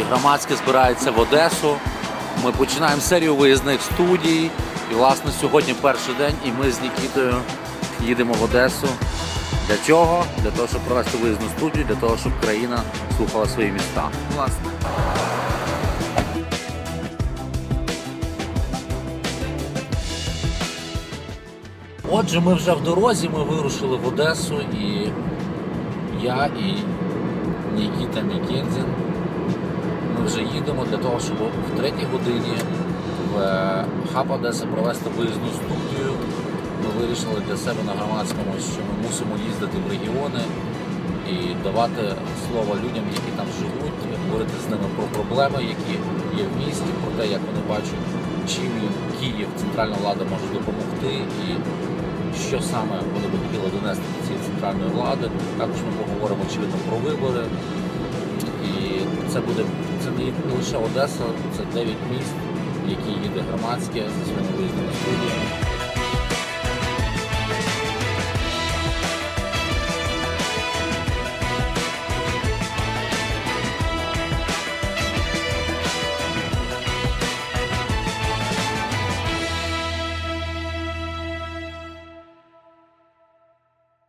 і громадське збирається в Одесу. Ми починаємо серію виїзних студій. І, власне, сьогодні перший день, і ми з Нікітою їдемо в Одесу. Для чого? Для того, щоб провести виїзну студію, для того, щоб країна слухала свої міста. Власне. Отже, ми вже в дорозі, ми вирушили в Одесу і я і Нікіта Мікензін. Вже їдемо для того, щоб в третій годині в е, хаб Одеса провести виїзну студію. Ми вирішили для себе на громадському, що ми мусимо їздити в регіони і давати слово людям, які там живуть, говорити з ними про проблеми, які є в місті, про те, як вони бачать, чим Київ, центральна влада може допомогти і що саме вони би хотіли донести до цієї центральної влади. Також ми поговоримо очевидно про вибори. Це буде це не лише Одеса, це 9 міст, які їде громадське зі своїми виїздами студіями.